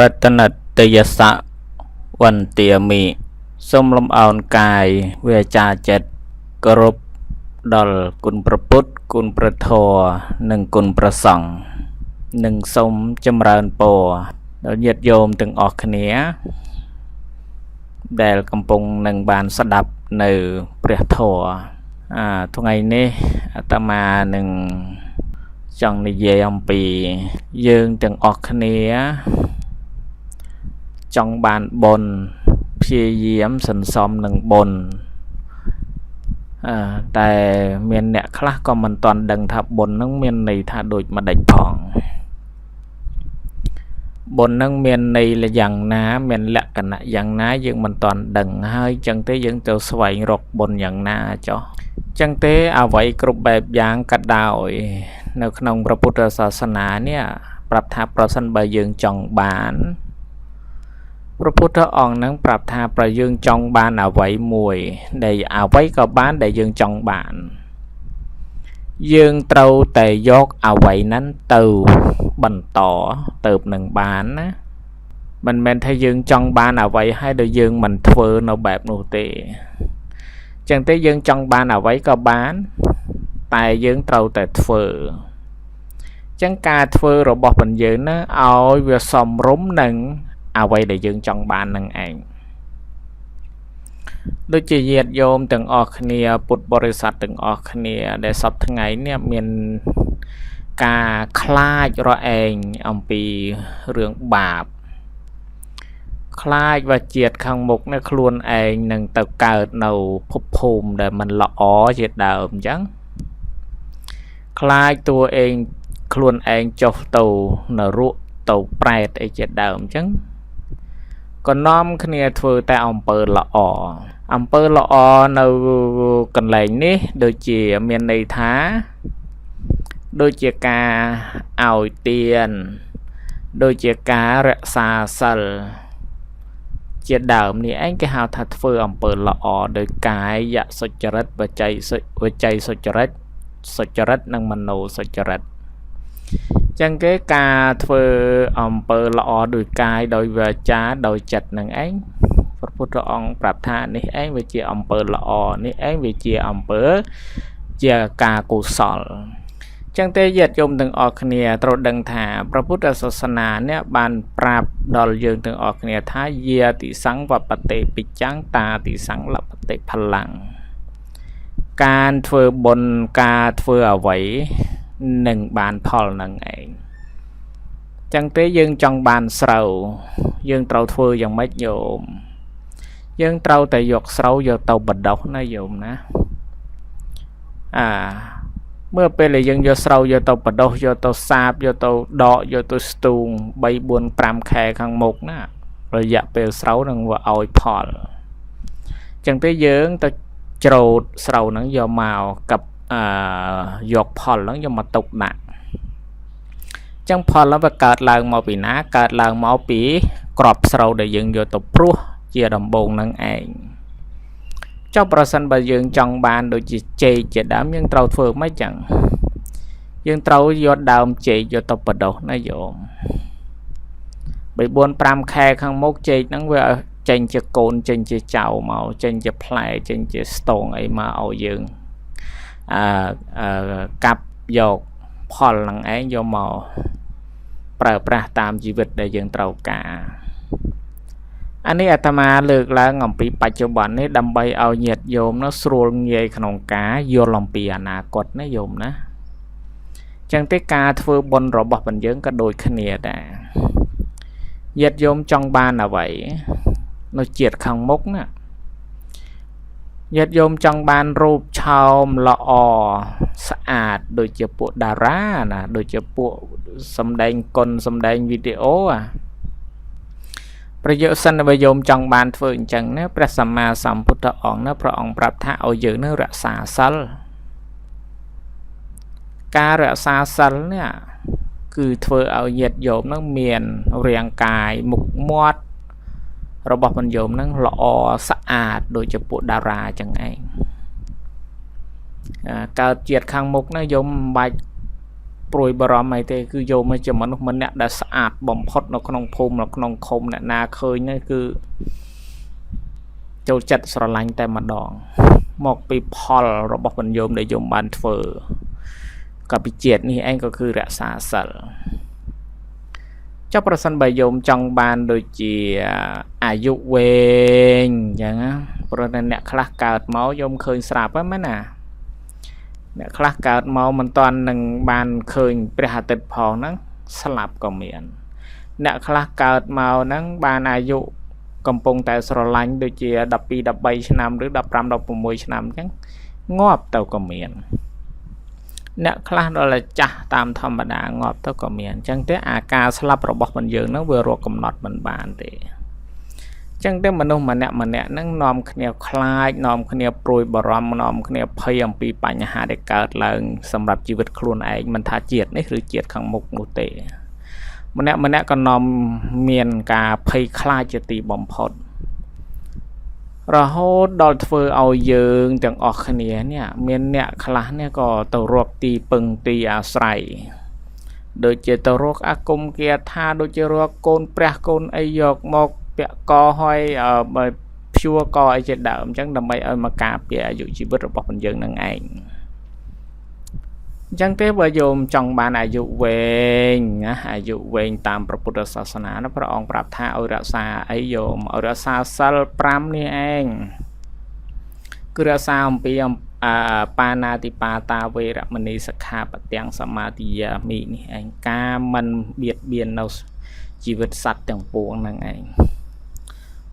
រតនតយសៈវន្តាមិសូមលំអោនកាយវាចាចិត្តគោរពដល់គុណព្រះពុទ្ធគុណព្រះធម៌និងគុណព្រះសង្ឃនិងសូមចម្រើនពរដល់ញាតិញោមទាំងអស់គ្នា ដែលកំពុងនឹងបានស្ដាប់នៅព្រះធម៌អាថ្ងៃនេះអាត្មានឹងចង់និយាយអំពីយើងទាំងអស់គ្នា ចង់បានបុណ្យព្យាយាមសន្សំនឹងបុណ្យអឺតែមានអ្នកខ្លះក៏មិនទាន់ដឹងថាបុណ្យនឹងមានន័យថាដូចម្ដេចផងបុណ្យនឹងមានន័យយ៉ាងណាមានលក្ខណៈយ៉ាងណាយើងមិនទាន់ដឹងហើយចឹងទេយើងទៅស្វែងរកបុណ្យយ៉ាងណាចុះចឹងទេអ្វីគ្រប់បែបយ៉ាងក៏ដោយនៅក្នុងព្រះពុទ្ធសាសនានេះប្រាប់ថាប្រសិនបើយើងចង់បាន ព្រះពុទ្ធអង្គនឹងប្រាប់ថាប្រយើងចង់បានអ្វីមួយដែលអ្វីក៏បានដែលយើងចង់បាន យើងត្រូវតែយកអ្វីนั้นទៅបន្តទៅនឹងបានណាមិនមែនថាយើងចង់បានអ្វីហើយដល់យើងមិនធ្វើនៅបែបនោះទេចឹងទេយើងចង់បានអ្វីក៏បាន តែយើងត្រូវតែធ្វើចឹងការធ្វើរបស់បញ្យើងណាឲ្យវាសមរម្យនឹង អ្វីដែលយើងចង់បាននឹងឯងដូចជាញាតិយោមទាំងអស់គ្នា ពុទ្ធបរិស័ទទាំងអស់គ្នា ដែលសពថ្ងៃនេះមានការខ្លាចរអែងអំពីរឿងបាបខ្លាចវាជាតិខាងមុខនេះខ្លួនឯងនឹងទៅកើតនៅភពភូមិដែលมันល្អជាដើមអញ្ចឹងខ្លាចតួឯងខ្លួនឯងចុះទៅនរកទៅប្រែតអីជាដើមអញ្ចឹង ក៏នាំគ្នាធ្វើតែអំពើល្អអំពើល្អនៅកន្លែងនេះ ដូចជាមានន័យថា ដូចជាការឲ្យទាន ដូចជាការរក្សាសិលជាដើមនេះឯងគេហៅថាធ្វើអំពើល្អដោយកាយសុចរិតវច័យវច័យសុចរិតសុចរិតនិងមโนសុចរិត ចឹងគេការធ្វើអំពើល្អដោយកាយដោយវាចាដោយចិត្តនឹងឯងព្រះពុទ្ធអង្គប្រាប់ថានេះឯងវាជាអំពើល្អនេះឯងវាជាអំពើជាការកុសលចឹងទេញាតិញោមទាំងអស់គ្នាត្រូវដឹងថាព្រះពុទ្ធសាសនានេះបានប្រាប់ដល់យើងទាំងអស់គ្នាថាយាតិសង្វបតិពិចាំងតាតិសង្លបតិផល្លੰការធ្វើបុណ្យការធ្វើអ្វី នឹងបានផលនឹងឯងចឹងទេយើងចង់បានស្រូវយើងត្រូវធ្វើយ៉ាងម៉េចញោមយើងត្រូវតែយកស្រូវយកទៅបដោះណាញោមណាអាមើលពេលដែលយើងយកស្រូវយកទៅបដោះយកទៅសាបយកទៅដកយកទៅស្ទូង3 4 5ខែខាងមុខណារយៈពេលស្រូវនឹងវាឲ្យផលចឹងទេយើងទៅច្រូតស្រូវនឹងយកមកកັບ អឺយកផលហ្នឹងយកមកទុកដាក់ចឹងផលហ្នឹងវាកើតឡើងមកពីណាកើតឡើងមកពីក្របស្រូវដែលយើងយកទៅព្រោះជាដំបូងហ្នឹងឯងចុះប្រសិនបើយើងចង់បានដូចជាចេកជាដើមយើងត្រូវធ្វើម៉េចចឹងយើងត្រូវយកដើមចេកយកទៅបដោះណាយោម3 4 5ខែខាងមុខចេកហ្នឹងវាចេញជាកូនចេញជាចៅមកចេញជាផ្លែចេញជាស្ទងអីមកឲ្យយើង អឺកាប់យកផលនឹងឯងយកមកប្រើប្រាស់តាមជីវិតដែលយើងត្រូវការអានេះអាត្មាលើកឡើងអំពីបច្ចុប្បន្ននេះដើម្បីឲ្យញាតិញោមនោះស្រួលងាយក្នុងការយល់អំពីអនាគតណាញោមណាចឹងទេការធ្វើបុណ្យរបស់បញ្យើងក៏ដូចគ្នាដែរញាតិញោមចង់បានអ្វីនៅជាតិខាងមុខណា ញាតិញោមចង់បានរូបឆោមល្អស្អាតដូចជាពួកតារាណាដូចជាពួកសំដែងគុណសំដែងវីដេអូអាប្រយោជន៍សិនបើយោមចង់បានធ្វើអញ្ចឹងណាព្រះសម្មាសម្ពុទ្ធអង្គណាព្រះអង្គប្រាប់ថាឲ្យយើងនឹងរក្សាសិលការរក្សាសិលនេះគឺធ្វើឲ្យញាតិញោមនឹងមានរាងកាយមុខមាត់ របស់បញ្ញោមហ្នឹងល្អស្អាតដូចជាពួកតារាចឹងឯងកើតជាតិខាងមុខណាយមមិនបាច់ព្រួយបារម្ភអីទេគឺយកមកជាមនុស្សម្នាក់ដែលស្អាតបំផុតនៅក្នុងភូមិនៅក្នុងឃុំអ្នកណាឃើញហ្នឹងគឺចូលចិត្តស្រឡាញ់តែម្ដង មកពីផលរបស់បញ្ញោមដែលយោមបានធ្វើក៏ពិជាតិនេះឯងក៏គឺរក្សាសិល ចុះប្រសិនបើយោមចង់បានដូចជាអាយុវែងអញ្ចឹងណាព្រោះតែអ្នកខ្លះកើតមកយោមឃើញស្រាប់ហ្នឹងមែនណាអ្នកខ្លះកើតមកមិនតាន់នឹងបានឃើញព្រះអាទិត្យផងហ្នឹងស្លាប់ក៏មាន អ្នកខ្លះកើតមកហ្នឹងបានអាយុកំពុងតែស្រឡាញ់ដូចជា12 13ឆ្នាំឬ15 16ឆ្នាំអញ្ចឹងងាប់ទៅក៏មាន អ្នកខ្លះដល់តែចាស់តាមធម្មតាងាប់ទៅក៏មានអញ្ចឹងទេអាការស្លាប់របស់មិនយើងហ្នឹងវារកកំណត់មិនបានទេអញ្ចឹងទេមនុស្សម្នាក់ម្នាក់ហ្នឹងនាំគ្នាខ្លាចនាំគ្នាព្រួយបារម្ភនាំគ្នាភ័យអំពីបញ្ហាដែលកើតឡើងសម្រាប់ជីវិតខ្លួនឯងមិនថាជាតិនេះឬជាតិខាងមុខនោះទេម្នាក់ម្នាក់ក៏នាំមានការភ័យខ្លាចជាទីបំផុត រហូតដល់ធ្វើឲ្យយើងទាំងអស់គ្នានេះមានអ្នកខ្លះនេះក៏ទៅរកទីពឹងទីអាស្រ័យដូចជាទៅរកអាគមគាថាដូចជារកកូនព្រះកូនអីយកមកពាក់កហើយបើព្យួរកអីជាដើមអញ្ចឹងដើម្បីឲ្យមកការពារអាយុជីវិតរបស់យើងនឹងឯង អញ្ចឹងទេបើយោមចង់បានអាយុវែងណាអាយុវែងតាមព្រះពុទ្ធសាសនាណាព្រះអង្គប្រាប់ថាឲ្យរក្សាអីយោមឲ្យរក្សាសិល5នេះឯងគឺរក្សាអំពីបាណាតិបាតាវេរមណីសិក្ខាបទាំងសមាទិយាមិនេះឯងការមិនបៀតបៀននៅជីវិតសត្វទាំងពួងហ្នឹងឯង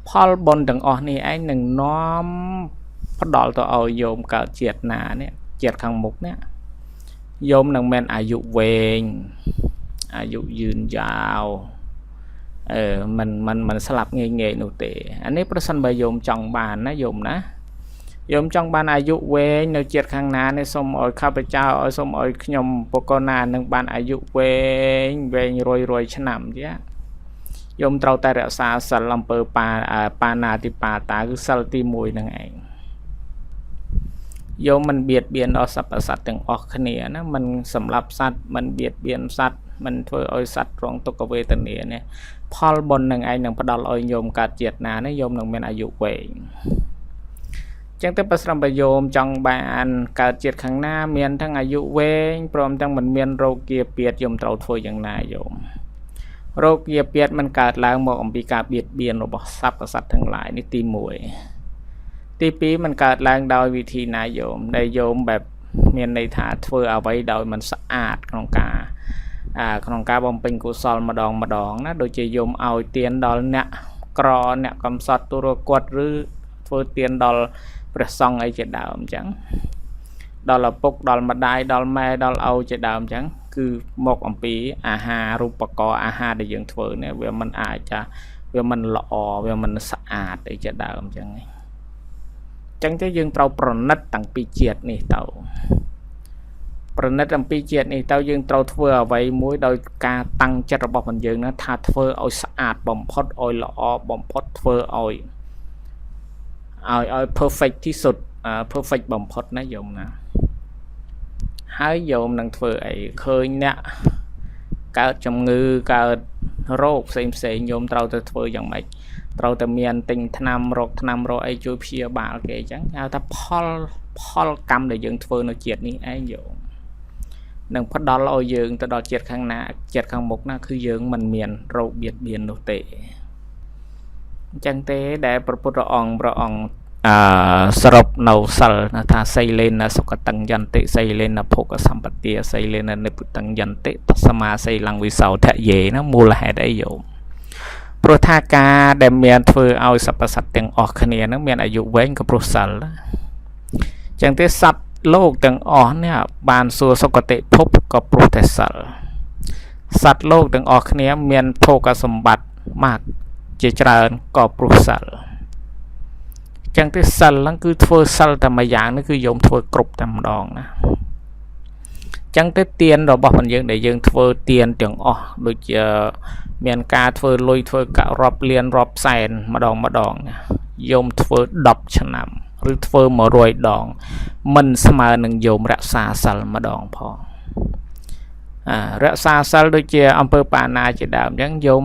ផលបុណ្យទាំងអស់នេះឯងនឹងនាំផ្ដល់ទៅឲ្យយោមកើតជាតិណានេះជាតិខាងមុខនេះ យោមនឹងមានអាយុវែងអាយុយឺនយ៉ាវអឺมันมันมันស្លាប់ងាយងាយនោះទេអានេះប្រសិនបើយោមចង់បានណាយោមណាយោមចង់បានអាយុវែងនៅជាតិខាងណានេះសូមឲ្យข้าพเจ้าឲ្យសូមឲ្យខ្ញុំបកកណានឹងបានអាយុវែងវែងរយរយឆ្នាំជាយោមត្រូវតែរក្សាសិលអំពើបាបាណាតិបាតាគឺសិលទី1នឹងឯង យកមិនបៀតបៀនដល់សត្វសត្វទាំងអស់គ្នាណាមិនសម្លាប់សត្វមិនបៀតបៀនសត្វមិនធ្វើឲ្យសត្វរងទុក្ខវេទនានេះផលបុណ្យនឹងឯងនឹងផ្ដល់ឲ្យញោមកើតជាតិណានេះញោមនឹងមានអាយុវែងចឹងទៅប្រស្រមប្រយោមចង់បានកើតជាតិខាងណា មានទាំងអាយុវែងព្រមទាំងមិនមានរោគគាពៀតយមត្រូវធ្វើយ៉ាងណាយោមរោគគាពៀតมันកើតឡើងមកអំពីការបៀតបៀនរបស់សត្វសត្វទាំងឡាយនេះទី1 ទី2มันកើតឡើងដោយវិធីណាយោមដែលយោមបែបមានន័យថាធ្វើអ្វីដោយមិនស្អាតក្នុងការអាក្នុងការបំពេញកុសលម្ដងម្ដងណាដូចជាយោមឲ្យទានដល់អ្នកក្រអ្នកកំសត់ទុរគតឬធ្វើទានដល់ព្រះសង្ឃអីជាដើមអញ្ចឹងដល់ឪពុកដល់ម្ដាយដល់ម៉ែដល់ឪជាដើមអញ្ចឹងគឺមកអំពីអាហាររូបករណ៍អាហារដែលយើងធ្វើនេះវាមិនអាចថាវាមិនល្អវាមិនស្អាតអីជាដើមអញ្ចឹងឯង ចឹងទៅយើងត្រូវប្រណិតតាំងពីជាតិនេះទៅប្រណិតអំពីជាតិនេះទៅយើងត្រូវធ្វើអ្វីមួយដោយការតាំងចិត្តរបស់ mình យើងណាថាធ្វើឲ្យស្អាតបំផុតឲ្យល្អបំផុតធ្វើឲ្យឲ្យឲ្យ perfect ទីសុទ្ធ perfect បំផុតណាយមណាហើយយមនឹងធ្វើអីឃើញអ្នកកើតជំងឺកើតរោគផ្សេងផ្សេងញោមត្រូវទៅធ្វើយ៉ាងម៉េច ត្រូវតែមានទិញថ្នាំរកថ្នាំរកអីជួយព្យាបាលគេអញ្ចឹងហៅថាផលផលកម្មដែលយើងធ្វើនៅជាតិនេះឯងយោនឹងផ្ដល់ឲ្យយើងទៅដល់ជាតិខាងណាជាតិខាងមុខណាគឺយើងមិនមានរោគបៀតបៀននោះទេអញ្ចឹងទេដែលព្រះពុទ្ធអង្គព្រះអង្គអឺសរុបនៅសិលថាសីលេនសុគតੰយន្តិសីលេនភោគសម្បទាសីលេននិពុតੰយន្តិតសមាសីលੰវិសោធយេណាមូលហេតុអីយោម ព្រោះថាការដែលមានធ្វើឲ្យសព្វសត្វទាំងអស់គ្នានឹងមានអាយុវែងក៏ព្រោះសិលចឹងទេសត្វលោកទាំងអស់នេះបានសួរសុគតិភពក៏ព្រោះតែសិលសត្វលោកទាំងអស់គ្នាមានភោគសម្បត្តិមកជាច្រើនក៏ព្រោះសិលចឹងទេសិលហ្នឹងគឺធ្វើសិលតែមួយយ៉ាងនេះគឺយកធ្វើគ្រប់តែម្ដងណា ចឹងទៅទៀនរបស់ mình យើងដែលយើងធ្វើទៀនទាំងអស់ដូចជាមានការធ្វើលុយធ្វើកាក់រាប់លានរាប់សែនម្ដងម្ដងយោមធ្វើ10ឆ្នាំឬធ្វើ100ដង មិនស្មើនឹងយោមរក្សាសិលម្ដងផងអារក្សាសិលដូចជាអង្គើបាណាជាដើមអញ្ចឹងយោម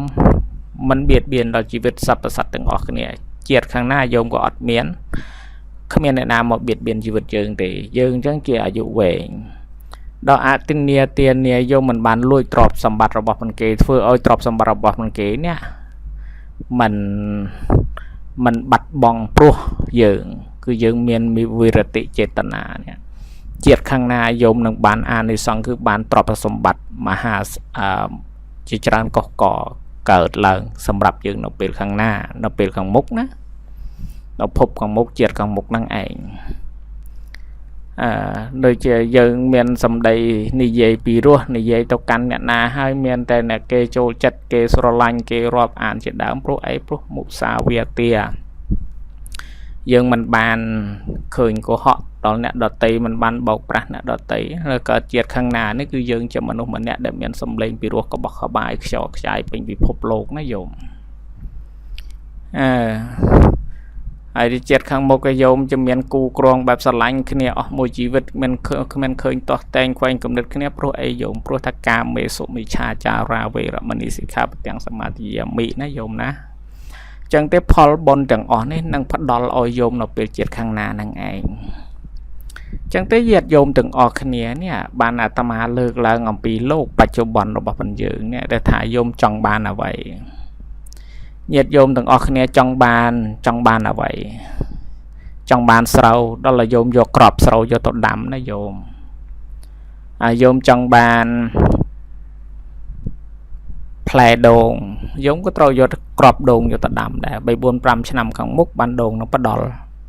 មិនបៀតបៀនដល់ជីវិតសត្វប្រសត្វទាំងអស់គ្នាជាតិខាងណាយោមក៏អត់មានគ្មានអ្នកណាមកបៀតបៀនជីវិតយើងទេយើងអញ្ចឹងជាអាយុវែង ដល់អតិនីទានាយោមមិនបានលួចទ្រព្យសម្បត្តិរបស់មិនគេធ្វើឲ្យទ្រព្យសម្បត្តិរបស់មិនគេនេះมันมันបាត់បង់ព្រោះយើង គឺយើងមានវិរតិចេតនានេះជាតិខាងណាយោមនឹងបានអានិសង្ឃគឺបានទ្រព្យសម្បត្តិមហាអឺជាច្រើនកុសកកើតឡើង សម្រាប់យើងនៅពេលខាងណា នៅពេលខាងមុខណានៅភពខាងមុខជាតិខាងមុខហ្នឹងឯង អឺដូចជាយើងមានសម្ដីនិយាយពីរោះនិយាយទៅកាន់អ្នកណាហើយមានតែអ្នកគេចូលចិត្តគេស្រឡាញ់គេរាប់អានជាដើមព្រោះអីព្រោះមុសាវាទាយើងមិនបានឃើញកុហកដល់អ្នកដតីមិនបានបោកប្រាស់អ្នកដតីហើយកើតជាតិខាងណានេះគឺយើងជាមនុស្សម្នាក់ដែលមានសម្លេងពីរោះកបោះក្បាយខ្យល់ខ្ចាយពេញពិភពលោកណាយោមអឺ ហើយជាតិខាងមុខក៏យោមជាមានគូក្រងបែបស្រឡាញ់គ្នាអស់មួយជីវិតមិនគ្មានឃើញទាស់តែងខ្វែងគំនិតគ្នាព្រោះអីយោមព្រោះថាកាមេសុមិឆាចារាវេរមណីសិក្ខាបទាំងសមាធិយាមិណាយោមណាចឹងទេផលបុណ្យទាំងអស់នេះនឹងផ្ដល់ឲ្យយោមនៅពេលជាតិខាងណានឹងឯងចឹងទេញាតិយោមទាំងអស់គ្នានេះបានអាត្មាលើកឡើងអំពីលោកបច្ចុប្បន្នរបស់ផងយើងនេះដែលថាយោមចង់បានអ្វី ញាតិយោមទាំងអស់គ្នាចង់បានចង់បានអ្វីចង់បានស្រូវដល់ឲ្យយោមយកក្របស្រូវយកទៅដាំណាយោមអាយោមចង់បានផ្លែដូងយោមក៏ត្រូវយកក្របដូងយកទៅដាំដែរ3 4 5ឆ្នាំខាងមុខបានដូងនឹងផ្ដល់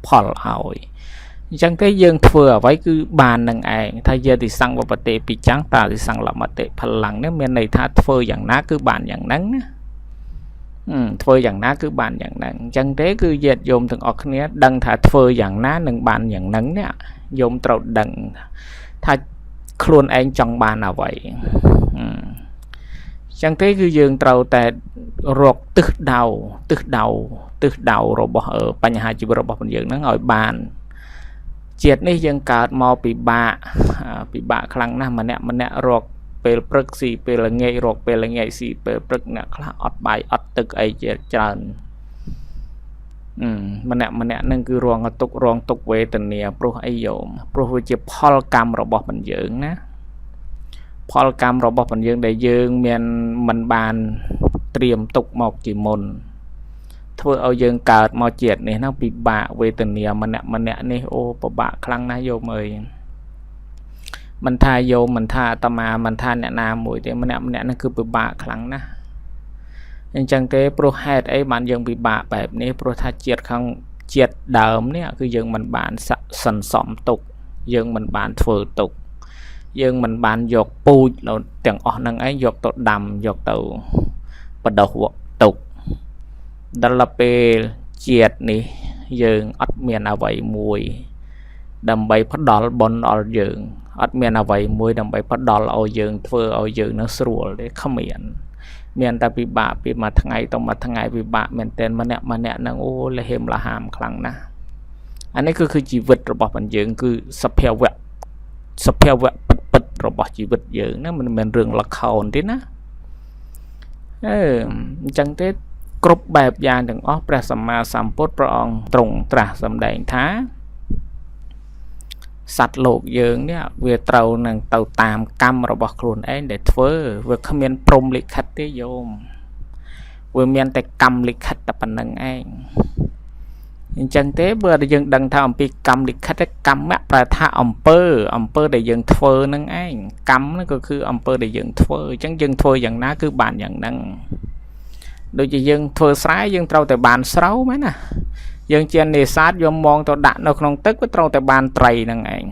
ផលឲ្យអញ្ចឹងទេយើងធ្វើអ្វីគឺបាននឹងឯងថាយេតិសង្វបតិពីចាំងតាតិសង្លមតិផលាំងនេះមានន័យថាធ្វើយ៉ាងណាគឺបានយ៉ាងហ្នឹងណា ធ្វើយ៉ាងណាគឺបានយ៉ាងហ្នឹងអញ្ចឹងទេគឺញាតិយោមទាំងអស់គ្នា ដឹងថាធ្វើយ៉ាងណានឹងបានយ៉ាងហ្នឹងនេះយោមត្រូវដឹងថាខ្លួនឯងចង់បានអ្វីអញ្ចឹងទេគឺយើងត្រូវតែរកទិសដៅទិសដៅទិសដៅរបស់បញ្ហាជីវិតរបស់យើងហ្នឹងឲ្យបានជាតិនេះយើងកើតមកពិបាកពិបាកខ្លាំងណាស់ម្នាក់ម្នាក់រក ពេលព្រឹកស៊ីពេលល្ងាចរកពេលល្ងាចស៊ីពេលព្រឹកអ្នកខ្លះអត់បាយអត់ទឹកអីជាច្រើនអឺម្នាក់ម្នាក់នឹងគឺរងទុករងទុកវេទនាព្រោះអីយោមព្រោះវាជាផលកម្មរបស់បញ្យើងណាផលកម្មរបស់បញ្យើងដែលយើងមានមិនបានត្រៀមទុកមកជាមុនធ្វើឲ្យយើងកើតមកជាតិនេះហ្នឹងពិបាកវេទនាម្នាក់ម្នាក់នេះអូពិបាកខ្លាំងណាស់យោមអើយ មិនថាយោមមិនថាអាត្មាមិនថាអ្នកណាមួយទេម្នាក់ម្នាក់ហ្នឹងគឺពិបាកខ្លាំងណាស់អញ្ចឹងទេព្រោះហេតុអីបានយើងពិបាកបែបនេះព្រោះថាជាតិខាងជាតិដើមនេះគឺយើងមិនបានសន្សំទុក យើងមិនបានធ្វើទុក យើងមិនបានយកពូជទាំងអស់នឹងឯងយកទៅដាំយកទៅបដោះទុកដល់ពេលជាតិនេះយើងអត់មានអ្វីមួយ ដើម្បីផ្ដល់បុណ្យដល់យើងអត់មានអ្វីមួយដើម្បីផ្ដល់ឲ្យយើងធ្វើឲ្យយើងនឹងស្រួលទេគ្មានមានតែពិបាកពីមួយថ្ងៃទៅមួយថ្ងៃពិបាកមែនតែនម្នាក់ម្នាក់នឹងអូលហេមលហាមខ្លាំងណាស់អានេះគឺគឺជីវិតរបស់បងយើងគឺសភាវៈសភាវៈពិតពិតរបស់ជីវិតយើងណាមិនមែនរឿងល្ខោនទេណាអឺអញ្ចឹងទេគ្រប់បែបយ៉ាងទាំងអស់ព្រះសម្មាសម្ពុទ្ធព្រះអង្គទ្រង់ត្រាស់សម្ដែងថា សត្វលោកយើងនេះវាត្រូវនឹងទៅតាមកម្មរបស់ខ្លួនឯងដែលធ្វើវាគ្មានព្រំលិខិតទេយោមវាមានតែកម្មលិខិតតែប៉ុណ្្នឹងឯងអញ្ចឹងទេបើយើងដឹងថាអំពីកម្មលិខិតកម្មៈប្រែថាអំពើអំពើដែលយើងធ្វើនឹងឯងកម្មហ្នឹងក៏គឺអំពើដែលយើងធ្វើអញ្ចឹងយើងធ្វើយ៉ាងណាគឺបានយ៉ាងហ្នឹងដូចជាយើងធ្វើស្រែយើងត្រូវតែបានស្រូវមែនណា យើងជានេសាទយកមងទៅដាក់នៅក្នុងទឹកវាត្រូវតែបានត្រីហ្នឹងឯង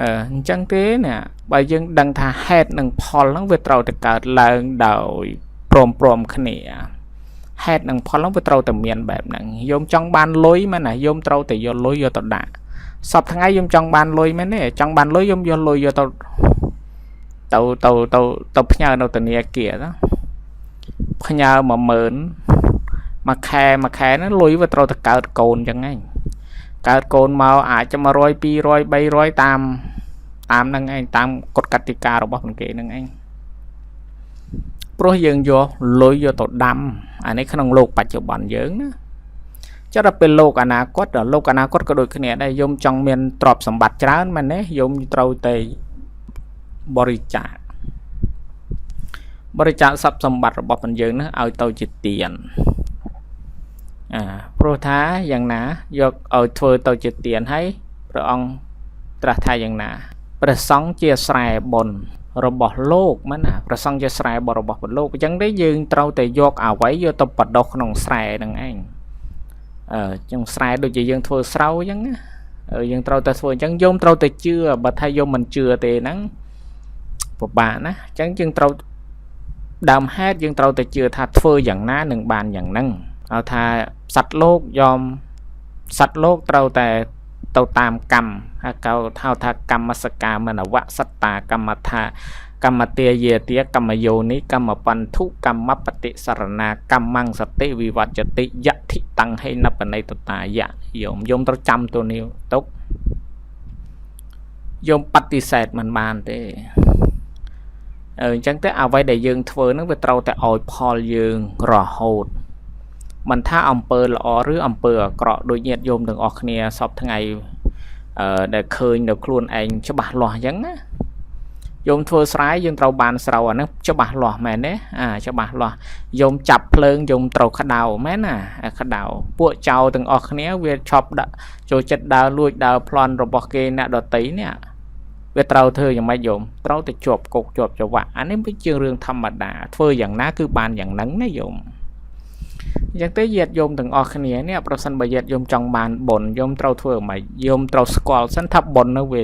អឺអញ្ចឹងទេណាបើយើងដឹងថាហេតុនិងផលហ្នឹងវាត្រូវតែកើតឡើងដោយព្រមព្រមគ្នាហេតុនិងផលហ្នឹងវាត្រូវតែមានបែបហ្នឹងយោមចង់បានលុយមែនណាយោមត្រូវតែយកលុយយកទៅដាក់សពថ្ងៃខ្ញុំចង់បានលុយមែនទេចង់បានលុយខ្ញុំយកលុយយកទៅទៅទៅទៅទៅផ្ញើនៅធនាគារណាផ្ញើ10000 មួយខែមួយខែហ្នឹងលុយវាត្រូវតែកើតកូនអញ្ចឹងហ្នឹងកើតកូនមកអាចจะ100 200 300តាម តាមនឹងឯងតាមកฎកតិការបស់ប្រគេនឹងឯងព្រោះយើងយកលុយយកទៅដាំអានេះក្នុងโลกបច្ចុប្បន្នយើងណាចុះដល់ពេលលោកអនាគតលោកអនាគតក៏ដូចគ្នាដែរយមចង់មានទ្រព្យសម្បត្តិច្រើនមែនទេយមត្រូវតែបរិច្ចាគបរិច្ចាគទ្រព្យសម្បត្តិរបស់ពលយើងនោះឲ្យទៅជាទាន អាព្រោះថាយ៉ាងណាយកឲ្យធ្វើទៅជាទានហើយព្រះអង្គត្រាស់ថាយ៉ាងណាព្រះសង្ឃជាស្រែបុណ្យរបស់លោកមែនណាព្រះសង្ឃជាស្រែបរបស់ពលលោកអញ្ចឹងទេយើងត្រូវតែយកអ្វីយកទៅបដោះក្នុងស្រែហ្នឹងឯងអឺចឹងស្រែដូចជាយើងធ្វើស្រោអញ្ចឹងណាយើងត្រូវតែធ្វើអញ្ចឹងយោមត្រូវតែជឿបើថាយោមមិនជឿទេហ្នឹងពិបាកណាអញ្ចឹងយើងត្រូវដើមហេតុយើងត្រូវតែជឿថាធ្វើយ៉ាងណានឹងបានយ៉ាងហ្នឹង ហៅថាសត្វលោកយอมសត្វលោកត្រូវតែទៅតាមកម្មហៅកៅហៅថាកម្មសកាមនវសត្តាកម្មថាកម្មទាយាទាកម្មយោនិកម្មបន្ទុកម្មបតិសរណាកម្មងសតិវិវច្ចតិយតិតੰហេនបណៃតតាយៈយមយមត្រូវចាំទៅនេះទុកយមបតិសេធមិនបានទេអឺអញ្ចឹងទៅអ្វីដែលយើងធ្វើហ្នឹងវាត្រូវតែឲ្យផលយើងរហូត មិនថាអំពើល្អឬអំពើអាក្រក់ដូចញាតិញោមទាំងអស់គ្នាសពថ្ងៃអឺដែលឃើញនៅខ្លួនឯងច្បាស់លាស់អញ្ចឹងណាយោមធ្វើស្រែយើងត្រូវបានស្រូវអាហ្នឹងច្បាស់លាស់មែនទេអាច្បាស់លាស់យោមចាប់ភ្លើងយោមត្រូវក្តៅមែនណាក្តៅពួកចៅទាំងអស់គ្នាវាឈប់ដាក់ចូលចិត្តដើរលួចដើរប្លន់របស់គេអ្នកដតីនេះវាត្រូវធ្វើយ៉ាងម៉េចយោមត្រូវតែជាប់គុកជាប់ចង្វាក់អានេះវាជារឿងធម្មតាធ្វើយ៉ាងណាគឺបានយ៉ាងហ្នឹងណាយោម អញ្ចឹងទៅញាតិយមទាំងអស់គ្នានេះប្រសិនបើញាតិយមចង់បានបុណ្យយមត្រូវធ្វើម៉េចយមត្រូវស្គាល់សិនថាបុណ្យនោះវា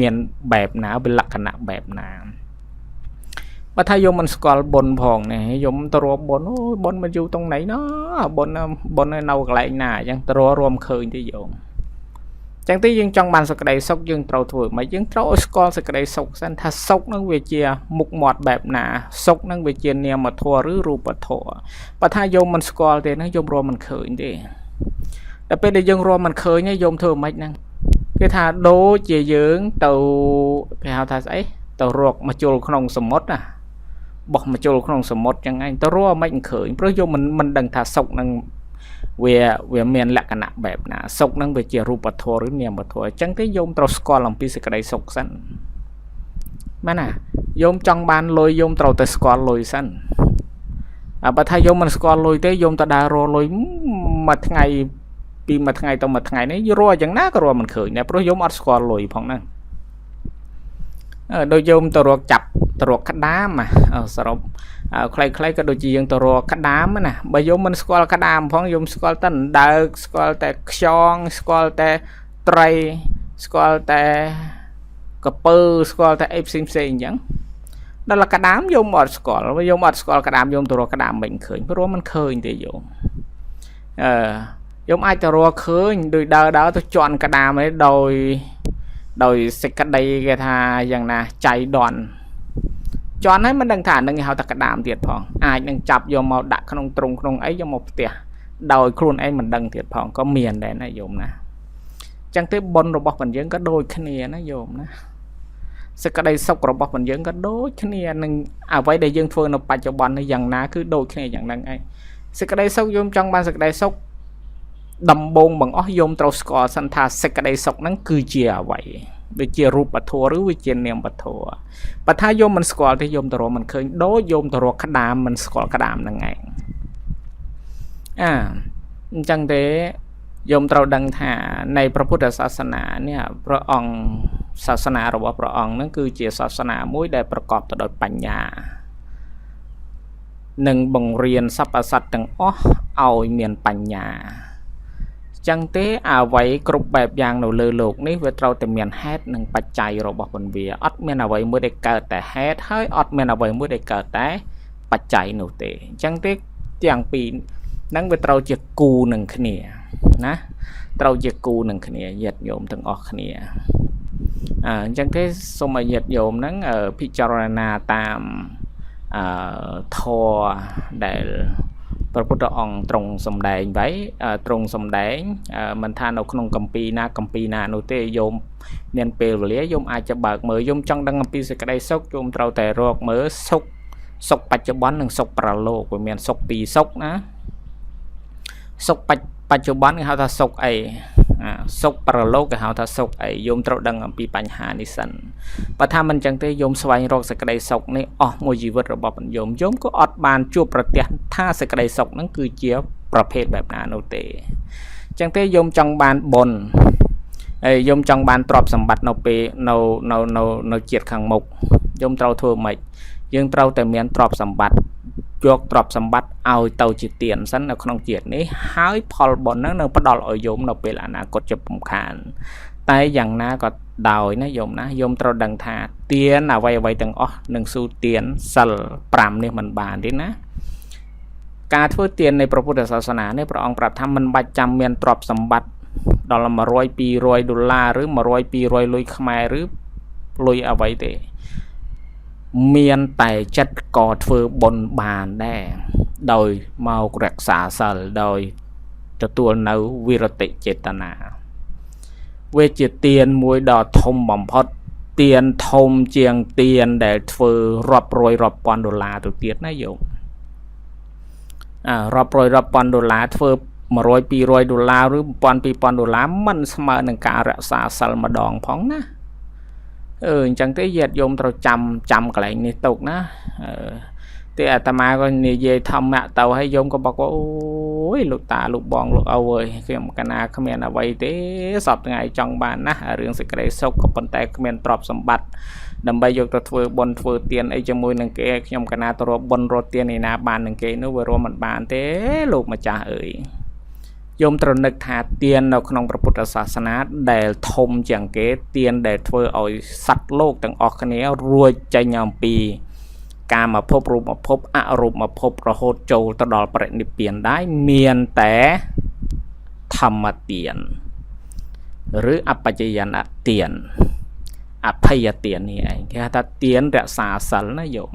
មានបែបណាវាលក្ខណៈបែបណាបើថាយមមិនស្គាល់បុណ្យផងណាយមទៅរួមបុណ្យអូយបុណ្យមិនយូរតรงណៃណោះបុណ្យបុណ្យនៅកន្លែងណាអញ្ចឹងទៅរួមឃើញទេយម ចឹងទីយើងចង់បានសេចក្តីសុខយើងត្រូវធ្វើម៉េចយើងត្រូវឲ្យស្គាល់សេចក្តីសុខសិនថាសុខនឹងវាជាមុខមាត់បែបណាសុខនឹងវាជានាមធម៌ឬរូបធម៌បើថាយើងមិនស្គាល់ទេហ្នឹងយើងរមមិនឃើញទេដល់ពេលដែលយើងរមមិនឃើញទេយើងធ្វើម៉េចហ្នឹងគេថាដូចជាយើងទៅគេហៅថាស្អីទៅរកមកជុលក្នុងសមុទ្រណាបោះមកជុលក្នុងសមុទ្រចឹងឯងទៅរកមិនឃើញព្រោះយើងមិនមិនដឹងថាសុខនឹង វាវាមានលក្ខណៈបែបណាសុខនឹងវាជារូបធម៌ឬនាមធម៌អញ្ចឹងទេយោមត្រូវស្គាល់អំពីសេចក្តីសុខសិនមែនណាយោមចង់បានលុយយោមត្រូវតែស្គាល់លុយសិនអើបើថាយោមមិនស្គាល់លុយទេយោមទៅដើររលុយមួយថ្ងៃពីមួយថ្ងៃទៅមួយថ្ងៃនេះរកយ៉ាងណាក៏រកមិនឃើញដែរព្រោះយោមអត់ស្គាល់លុយផងហ្នឹងអឺដូចយោមទៅរកចាប់ទៅរកក្តាមសរុប ខ្លីៗក៏ដូចជាយើងទៅរកក្តាមណាបើយមមិនស្គាល់ក្តាមផងយមស្គាល់តែដើកស្គាល់តែខ្យងស្គាល់តែត្រីស្គាល់តែកពើស្គាល់តែអីផ្សេងផ្សេងអញ្ចឹងដល់ក្តាមយមអត់ស្គាល់យមអត់ស្គាល់ក្តាមយមទៅរកក្តាមមិនឃើញព្រោះมันឃើញទេយមអឺយមអាចទៅរកឃើញដោយដើរដើរទៅជន់ក្តាម ấy ដោយដោយសេចក្តីគេថាយ៉ាងណាចៃដន់ ជន់ហើយមិនដឹងថានឹងហៅថាក្តាមទៀតផងអាចនឹងចាប់យកមកដាក់ក្នុងទ្រុងក្នុងអីយកមកផ្ទះដោយខ្លួនឯងមិនដឹងទៀតផងក៏មានដែរណាយោមណាចឹងទេបុណ្យរបស់បញ្យើងក៏ដូចគ្នាណាយោមណាសេចក្តីសុខរបស់បញ្យើងក៏ដូចគ្នានឹងអ្វីដែលយើងធ្វើនៅបច្ចុប្បន្ននេះយ៉ាងណាគឺដូចគ្នាយ៉ាងហ្នឹងឯងសេចក្តីសុខយោមចង់បានសេចក្តីសុខដំបងបង្អស់យោមត្រូវស្គាល់សិនថាសេចក្តីសុខហ្នឹងគឺជាអ្វី វាជារូបធម៌ឬវាជានាមធម៌បើថាយោមមិនស្គាល់ទេយោមទៅរកមិនឃើញដូចយោមទៅរកក្តាមមិនស្គាល់ក្តាមហ្នឹងឯងអាអញ្ចឹងទេយោមត្រូវដឹងថានៃព្រះពុទ្ធសាសនានេះព្រះអង្គសាសនារបស់ព្រះអង្គហ្នឹងគឺជាសាសនាមួយដែលប្រកបទៅដោយបញ្ញានិងបង្រៀនសព្វសត្វទាំងអស់ឲ្យមានបញ្ញា ចឹងទេអ្វីគ្រប់បែបយ៉ាងនៅលើโลกនេះវាត្រូវតែមានហេតុនិងបច្ច័យរបស់ពន្វាអត់មានអ្វីមួយដែលកើតតែហេតុហើយអត់មានអ្វីមួយដែលកើតតែបច្ច័យនោះទេអញ្ចឹងទេទាំងពីរហ្នឹងវាត្រូវជាគូនឹងគ្នាណាត្រូវជាគូនឹងគ្នាញាតិញោមទាំងអស់គ្នាអញ្ចឹងទេសូមឲ្យញាតិញោមហ្នឹងពិចារណាតាមអឺធរដែល ព្រះពុទ្ធអង្គទ្រង់សម្ដែងໄว้ទ្រង់សម្ដែងមិនថានៅក្នុងកម្ពីណាកម្ពីណានោះទេយោមមានពេលវេលាយោមអាចបើកមើលយោមចង់ដឹងអំពីសេចក្តីសុខយោមត្រូវតែរកមើលសុខសុខបច្ចុប្បន្ននិងសុខប្រឡោកវាមានសុខពីរសុខណាសុខបច្ចុប្បន្នគេហៅថាសុខអីសុខប្រឡោកគេហៅថាសុខអីយោមត្រូវដឹងអំពីបញ្ហានេះសិន បើថាមិនចឹងទេយោមស្វែងរកសេចក្តីសុខនេះអស់មួយជីវិតរបស់បញ្ញោមយោមក៏អត់បានជួបប្រទះថាសេចក្តីសុខហ្នឹងគឺជាប្រភេទបែបណានោះទេចឹងទេយោមចង់បានបុណ្យហើយយោមចង់បានទ្រព្យសម្បត្តិនៅពេលនៅនៅនៅនៅជាតិខាងមុខយោមត្រូវធ្វើម៉េចយើងត្រូវតែមានទ្រព្យសម្បត្តិយកទ្រព្យសម្បត្តិឲ្យទៅជាទានសិននៅក្នុងជាតិនេះហើយផលបុណ្យហ្នឹងនឹងផ្ដល់ឲ្យយោមនៅពេលអនាគតជាពំខាន តែយ៉ាងណាក៏ដោយណាយោមណាយោមត្រូវដឹងថាទានអ្វីអ្វីទាំងអស់នឹងស៊ូទានសិល5នេះមិនបានទេណាការធ្វើទាននៃព្រះពុទ្ធសាសនានេះព្រះអង្គប្រាប់ថាមិនបាច់ចាំមានទ្រព្យសម្បត្តិដល់100 200ដុល្លារឬ100 200លុយខ្មែរឬលុយអ្វីទេ មានតែចិត្តក៏ធ្វើបុណ្យបានដែរដោយមករក្សាសិលដោយទទួលនៅវិរតិចេតនា វាជាទានមួយដ៏ធំបំផុតទានធំជាងទានដែលធ្វើរាប់រយរាប់ពាន់ដុល្លារទៅទៀតណាយោមអារាប់រយរាប់ពាន់ដុល្លារធ្វើ100 200ដុល្លារឬ1000 2000ដុល្លារមិនស្មើនឹងការរក្សាសិលម្ដងផងណាអឺអញ្ចឹងទេញាតិយោមត្រូវចាំចាំកន្លែងនេះទុកណាអឺ ទេអាត្មាក៏និយាយធម្មៈទៅហើយយោមក៏บอกว่าអូយលោកតាលោកបងលោកឪអើយខ្ញុំកណាគ្មានអ្វីទេសពថ្ងៃចង់បានណារឿងសេចក្តីសុខក៏ប៉ុន្តែគ្មានទ្រព្យសម្បត្តិដើម្បីយកទៅធ្វើបុណ្យធ្វើទានអីជាមួយនឹងគេខ្ញុំកណាទៅរកបុណ្យរត់ទានឯណាបាននឹងគេនោះវារួមមិនបានទេ លោកម្ចាស់អើយយោមត្រនឹកថាទៀននៅក្នុងព្រះពុទ្ធសាសនាដែលធំជាងគេទៀនដែលធ្វើឲ្យសត្វលោកទាំងអស់គ្នារួចចេញអំពី កាមភពរូបភពអរូបភពរហូតចូលទៅដល់បរិនិព្វានដែរមានតែធម្មទានឬអបច្ចយនទានអភ័យទាននេះឯងគេហៅថាទានរក្សាសិលណាយោម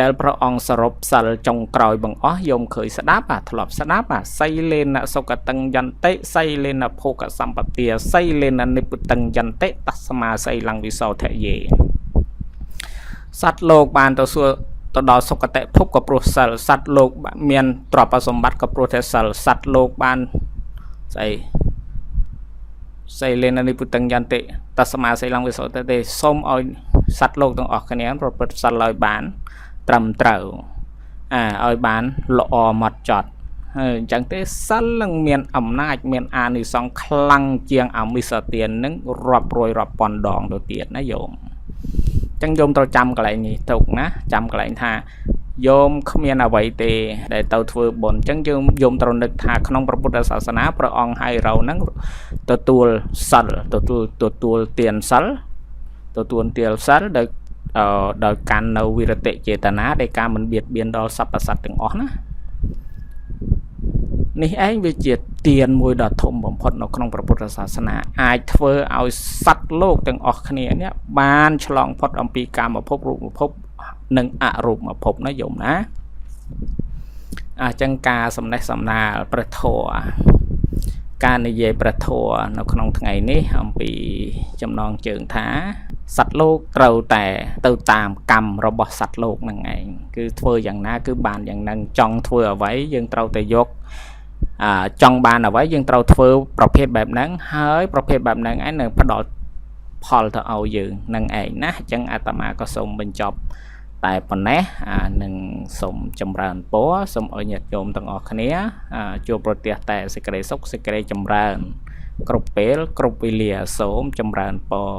ដែលព្រះអង្គសរុបសិលចុងក្រោយបង្អស់យោមឃើញស្ដាប់អាធ្លាប់ស្ដាប់អាសីលេនសុគតੰយន្តិសីលេនភោគសម្បទាសីលេននិព្វតੰយន្តិតស្មាសីលੰវិសោធយេ សត្វលោកបានទៅសួរទៅដល់សុគតិភពក៏ព្រោះសិលសត្វលោកមានទ្រព្យសម្បត្តិក៏ព្រោះតែសិលសត្វលោកបានស្អីសីលេននិពុតញ្ញន្តិតស្មាសីលងវិសុទ្ធទេសូមឲ្យសត្វលោកទាំងអស់គ្នាប្រព្រឹត្តសិលឲ្យបាន ត្រឹមត្រូវអាឲ្យបានល្អម៉ត់ចត់ហើយអញ្ចឹងទេសិលនឹងមានអំណាចមានអានិសង្សខ្លាំងជាងអមិសទាននឹងរាប់រយរាប់ពាន់ដងទៅទៀតណាយោមអញ្ចឹងយោមត្រូវចាំកន្លែងនេះទុកណាចាំកន្លែងថាយោមគ្មានអ្វីទេដែលទៅធ្វើបុណ្យអញ្ចឹងយើងយោមត្រូវនឹកថាក្នុងព្រះពុទ្ធសាសនាព្រះអង្គហៃរោហ្នឹងទទួលសិលទទួលទទួលទានសិលទទួលទានសិលដោយដោយកាន់នៅវិរតិចេតនាដែលការមិនបៀតបៀនដល់សព្វសត្វទាំងអស់ណា នេះឯងវាជាទានមួយដ៏ធំបំផុតនៅក្នុងព្រះពុទ្ធសាសនាអាចធ្វើឲ្យសត្វលោកទាំងអស់គ្នានេះបានឆ្លងផុតអំពីកាមភពរូបភពនិងអរូបភពណាយមណាអញ្ចឹងការសំណេះសំណាលព្រះធម៌ការនិយាយព្រះធម៌នៅក្នុងថ្ងៃនេះអំពីចំណងជើងថាសត្វលោកត្រូវតែទៅតាមកម្មរបស់សត្វលោកនឹងឯងគឺធ្វើយ៉ាងណាគឺបានយ៉ាងនឹងចង់ធ្វើអ្វីយើងត្រូវតែយកអ ចង់បានអ្វីយើងត្រូវធ្វើប្រភេទបែបហ្នឹងហើយប្រភេទបែបហ្នឹងឯងនឹងផ្ដល់ផលទៅឲ្យយើងនឹងឯងណាអញ្ចឹងអាត្មាក៏សូមបញ្ចប់តែប៉ុណ្ណេះនឹងសូមចម្រើនពរសូមឲ្យញាតិញោមទាំងអស់គ្នាជួបប្រទះតែសេចក្តីសុខសេចក្តីចម្រើន គ្រប់ពេល គ្រប់វេលាសូមចម្រើនពរ